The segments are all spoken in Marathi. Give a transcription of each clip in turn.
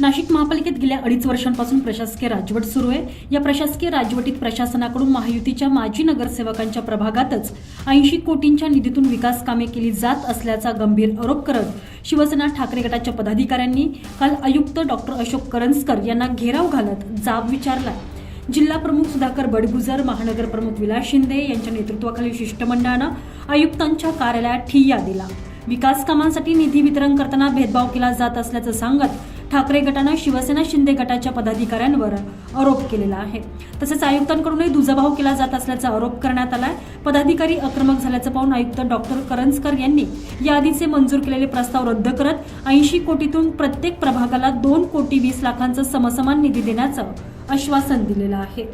नाशिक महापालिकेत गेल्या अडीच वर्षांपासून प्रशासकीय राजवट सुरू आहे. या प्रशासकीय राजवटीत प्रशासनाकडून महायुतीच्या माजी नगरसेवकांच्या प्रभागातच ऐंशी कोटींच्या निधीतून विकास कामे केली जात असल्याचा गंभीर आरोप करत शिवसेना ठाकरे गटाच्या पदाधिकाऱ्यांनी काल आयुक्त डॉक्टर अशोक करंजकर यांना घेराव घालत जाब विचारला. जिल्हा प्रमुख सुधाकर बडगुजर महानगर प्रमुख विलास शिंदे यांच्या नेतृत्वाखालील शिष्टमंडळानं आयुक्तांच्या कार्यालयात ठिय्या दिला. विकास कामांसाठी निधी वितरण करताना भेदभाव केला जात असल्याचं सांगत ठाकरे गटानं शिवसेना शिंदे गटाच्या पदाधिकाऱ्यांवर आरोप केलेला आहे. तसेच आयुक्तांकडूनही दुजाभाव केला जात असल्याचा आरोप करण्यात आलाय. पदाधिकारी आक्रमक झाल्याचं पाहून आयुक्त डॉक्टर करंजकर यांनी याआधीचे मंजूर केलेले प्रस्ताव रद्द करत ऐंशी कोटीतून प्रत्येक प्रभागाला दोन कोटी वीस लाखांचा समसमान निधी देण्याचं आश्वासन दिलेलं आहे.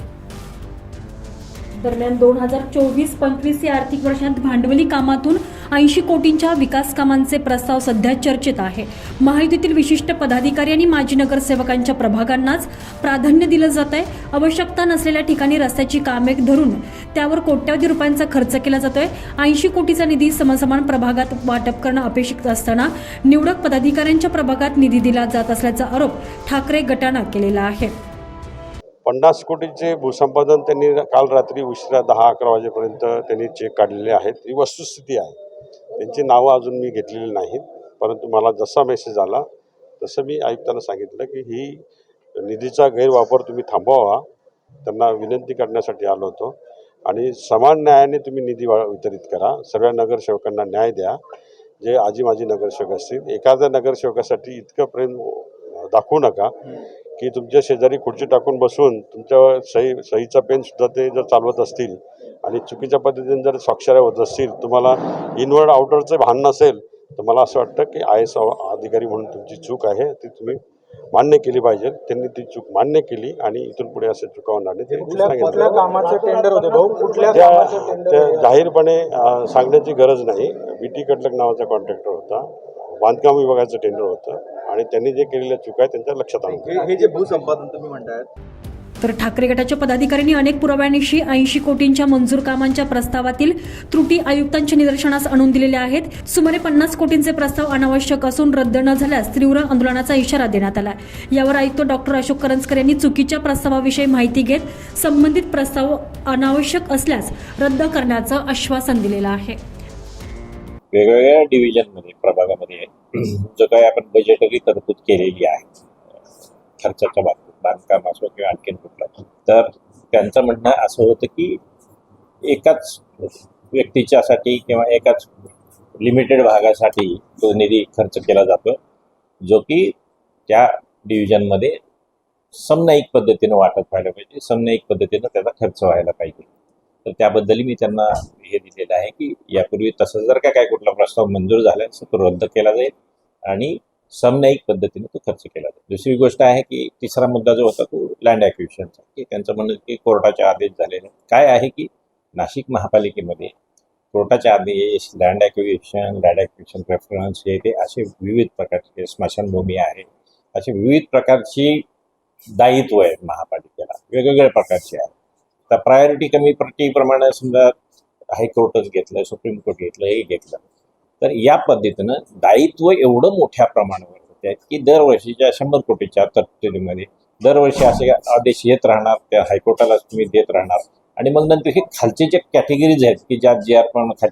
दरम्यान दोन हजार चोवीस पंचवीस या आर्थिक वर्षात भांडवली कामातून ऐंशी कोटींच्या विकास कामांचे प्रस्ताव सध्या चर्चेत आहे. महायुतीतील विशिष्ट पदाधिकारी आणि माजी नगरसेवकांच्या प्रभागांनाच प्राधान्य दिलं जात आहे. आवश्यकता नसलेल्या ठिकाणी रस्त्याची कामे धरून त्यावर कोट्यावधी रुपयांचा खर्च केला जातोय. ऐंशी कोटीचा निधी समसमान प्रभागात वाटप करणं अपेक्षित असताना निवडक पदाधिकाऱ्यांच्या प्रभागात निधी दिला जात असल्याचा आरोप ठाकरे गटानं केलेला आहे. पन्नास कोटीचे भूसंपादन त्यांनी काल रात्री उशिरा दहा अकरा वाजेपर्यंत त्यांनी चेक काढलेले आहेत. ही वस्तुस्थिती आहे. त्यांची नावं अजून मी घेतलेली नाहीत. परंतु मला जसा मेसेज आला तसं मी आयुक्तांना सांगितलं की ही निधीचा गैरवापर तुम्ही थांबवावा. त्यांना विनंती करण्यासाठी आलो होतो. आणि समान न्यायाने तुम्ही निधी वा- वितरित करा. सर्व नगरसेवकांना न्याय द्या. जे आजी माजी नगरसेवक असतील एखाद्या नगरसेवकासाठी इतकं प्रेम दाखवू नका की तुमच्या शेजारी खुर्ची टाकून बसून तुमच्या सही सहीचा पेन सुद्धा ते जर चालवत असतील आणि चुकीच्या पद्धतीने जर स्वाक्षऱ्या होत असतील तुम्हाला इनवर्ड आउटरचं भान नसेल तर मला असं वाटतं की आय एस अधिकारी म्हणून तुमची चूक आहे ती तुम्ही मान्य केली पाहिजे. त्यांनी ती चूक मान्य केली आणि इथून पुढे असं चुका होणार नाही. ते? जाहीरपणे सांगण्याची गरज नाही. बी टी कटलक नावाचा कॉन्ट्रॅक्टर होता. बांधकाम विभागाचं टेंडर होतं. आणि त्यांनी जे केलेल्या चुका आहेत त्यांच्या लक्षात आणलं हे हे जे भूसंपादन तुम्ही म्हणतायत तर ठाकरे गटाच्या पदाधिकाऱ्यांनी अनेक पुराव्यांशी ऐंशी कोटींच्या मंजूर कामांच्या प्रस्तावातील त्रुटी आयुक्तांच्या निदर्शनास आणून दिलेल्या आहेत. सुमारे पन्नास कोटींचे प्रस्ताव अनावश्यक असून रद्द न झाल्यास तीव्र आंदोलनाचा इशारा देण्यात आला यावर आयुक्त डॉक्टर अशोक करंजकर यांनी चुकीच्या प्रस्तावाविषयी माहिती घेत संबंधित प्रस्ताव अनावश्यक असल्यास रद्द करण्याचं आश्वासन दिलेलं आहे. वेगवेगळ्या डिव्हिजनमध्ये प्रभागामध्ये जो काही आपण बजेटरी तरतूद केलेली आहे खर्चाच्या बाबतीत. बांधकाम असो किंवा आणखीन कुठला. तर त्यांचं म्हणणं असं होतं की एकाच व्यक्तीच्यासाठी किंवा एकाच लिमिटेड भागासाठी तो निधी खर्च केला जातो जो की त्या डिव्हिजनमध्ये समन्यायिक पद्धतीनं वाटप व्हायला पाहिजे समन्यायिक पद्धतीनं त्याचा खर्च व्हायला पाहिजे. तर त्याबद्दल मी त्यांना हे दिलेलं आहे की यापूर्वी तसं जर का काय कुठला प्रस्ताव मंजूर झाला तर तो रद्द केला जाईल आणि समन्यायिक पद्धतीने तो खर्च केला जातो. दुसरी गोष्ट आहे की तिसरा मुद्दा जो होता तो लँड ॲक्विशनचा की त्यांचं म्हणणं की कोर्टाचे आदेश झालेले. काय आहे की नाशिक महापालिकेमध्ये कोर्टाचे आदेश land acquisition land acquisition reference हे ते असे विविध प्रकारचे स्मशानभूमी आहे. असे विविध प्रकारची दायित्व आहेत महापालिकेला. वेगवेगळ्या प्रकारचे आहेत तर प्रायोरिटी कमी प्रमाणे समजा हायकोर्टच घेतलं सुप्रीम कोर्ट घेतलं हे घेतलं. तर या पद्धतीनं दायित्व एवढं मोठ्या प्रमाणावर होते की दरवर्षीच्या शंभर कोटीच्या तरतुदीमध्ये दरवर्षी असे आदेश येत राहणार त्या हायकोर्टाला तुम्ही देत राहणार. आणि मग नंतर हे खालचे जे कॅटेगरीज आहेत की ज्या जे आपण खाल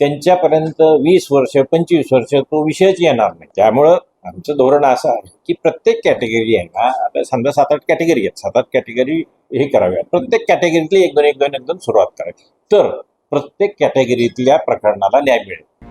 त्यांच्यापर्यंत वीस वर्ष पंचवीस वर्ष तो विषयच येणार नाही. त्यामुळं आमचं धोरण असं आहे की प्रत्येक कॅटेगरी आहे ना आता समजा सात आठ कॅटेगरी आहेत सात आठ कॅटेगरी हे कराव्या प्रत्येक कॅटेगरीतली एक दोन एक दोन एक दोन सुरुवात करायची तर प्रत्येक कॅटेगरीतल्या प्रकरणाला न्याय मिळेल.